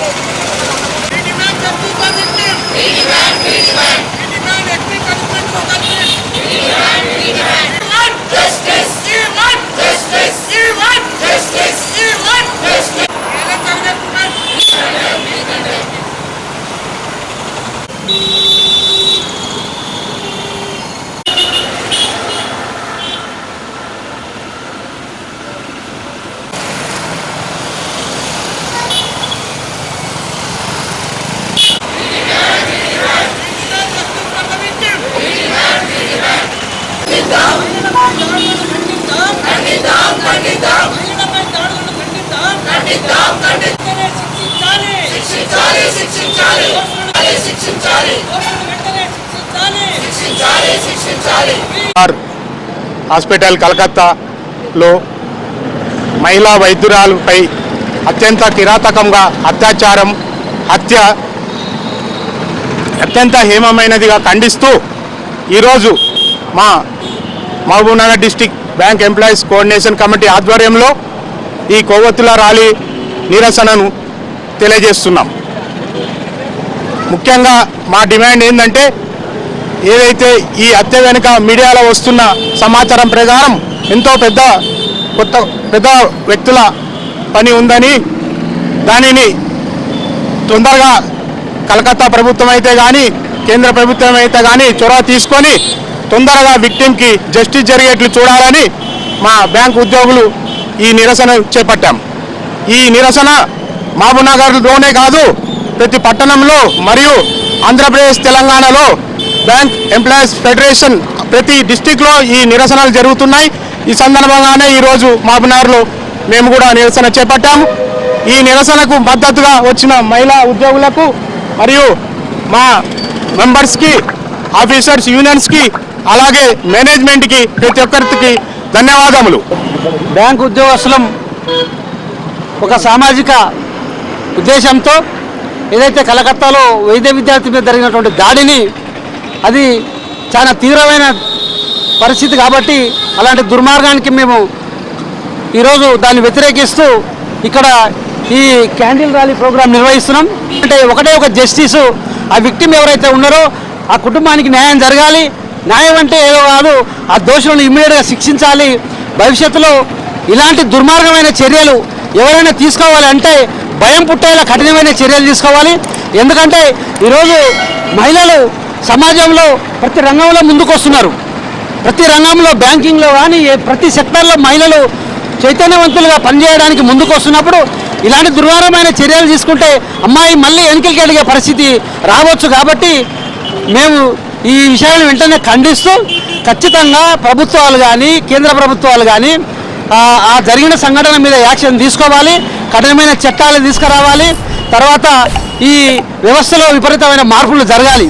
Big Mac, Big Mac, Big Mac. Hospital కలకత్తాలో మహిళా వైద్యురాలుపై అత్యంత కిరాతకంగా అత్యాచారం హత్య అత్యంత హేమమైనదిగా ఖండిస్తూ ఈరోజు మా Mahabubnagar district bank employees coordination committee ఆధ్వర్యంలో ఈ కొవ్వొత్తుల ర్యాలీ నిరసనను తెలియజేస్తున్నాం. ముఖ్యంగా మా డిమాండ్ ఏంటంటే ఏదైతే ఈ హత్య వెనుక మీడియాలో వస్తున్న సమాచారం ప్రకారం ఎంతో పెద్ద కొత్త పెద్ద వ్యక్తుల పని ఉందని దానిని తొందరగా కలకత్తా ప్రభుత్వం అయితే కానీ కేంద్ర ప్రభుత్వం అయితే కానీ చొరవ తీసుకొని తొందరగా విక్టిమ్కి జస్టిస్ జరిగేట్లు చూడాలని మా బ్యాంక్ ఉద్యోగులు ఈ నిరసన చేపట్టాం. ఈ నిరసన మహబూబ్నగర్లోనే కాదు ప్రతి పట్టణంలో మరియు ఆంధ్రప్రదేశ్ తెలంగాణలో బ్యాంక్ ఎంప్లాయీస్ ఫెడరేషన్ ప్రతి డిస్టిక్లో ఈ నిరసనలు జరుగుతున్నాయి. ఈ సందర్భంగానే ఈరోజు మహబూబ్నగర్లో మేము కూడా నిరసన చేపట్టాము. ఈ నిరసనకు మద్దతుగా వచ్చిన మహిళా ఉద్యోగులకు మరియు మా మెంబర్స్కి ఆఫీసర్స్ యూనియన్స్కి అలాగే మేనేజ్మెంట్కి ప్రతి ఒక్కరికి ధన్యవాదములు. బ్యాంకు ఉద్యోగస్తులం ఒక సామాజిక ఉద్దేశంతో ఏదైతే కలకత్తాలో వైద్య విద్యార్థి మీద జరిగినటువంటి దాడిని అది చాలా తీవ్రమైన పరిస్థితి కాబట్టి అలాంటి దుర్మార్గానికి మేము ఈరోజు దాన్ని వ్యతిరేకిస్తూ ఇక్కడ ఈ క్యాండిల్ ర్యాలీ ప్రోగ్రాం నిర్వహిస్తున్నాం. అంటే ఒకటే ఒక జస్టిస్ ఆ విక్టిమ్ ఎవరైతే ఉన్నారో ఆ కుటుంబానికి న్యాయం జరగాలి. న్యాయం అంటే ఏదో కాదు. ఆ దోషులను ఇమ్మీడియట్గా శిక్షించాలి. భవిష్యత్తులో ఇలాంటి దుర్మార్గమైన చర్యలు ఎవరైనా తీసుకోవాలి అంటే భయం పుట్టేలా కఠినమైన చర్యలు తీసుకోవాలి. ఎందుకంటే ఈరోజు మహిళలు సమాజంలో ప్రతి రంగంలో ముందుకు వస్తున్నారు ప్రతి రంగంలో బ్యాంకింగ్లో కానీ ప్రతి సెక్టర్లో మహిళలు చైతన్యవంతులుగా పనిచేయడానికి ముందుకు వస్తున్నప్పుడు ఇలాంటి దుర్వారమైన చర్యలు తీసుకుంటే అమ్మాయి మళ్ళీ వెనుకలికి అడిగే పరిస్థితి రావచ్చు కాబట్టి మేము ఈ విషయాన్ని వెంటనే ఖండిస్తూ ఖచ్చితంగా ప్రభుత్వాలు కానీ కేంద్ర ప్రభుత్వాలు కానీ ఆ- ఆ జరిగిన సంఘటన మీద యాక్షన్ తీసుకోవాలి కఠినమైన చట్టాలు తీసుకురావాలి తర్వాత ఈ వ్యవస్థలో విపరీతమైన మార్పులు జరగాలి.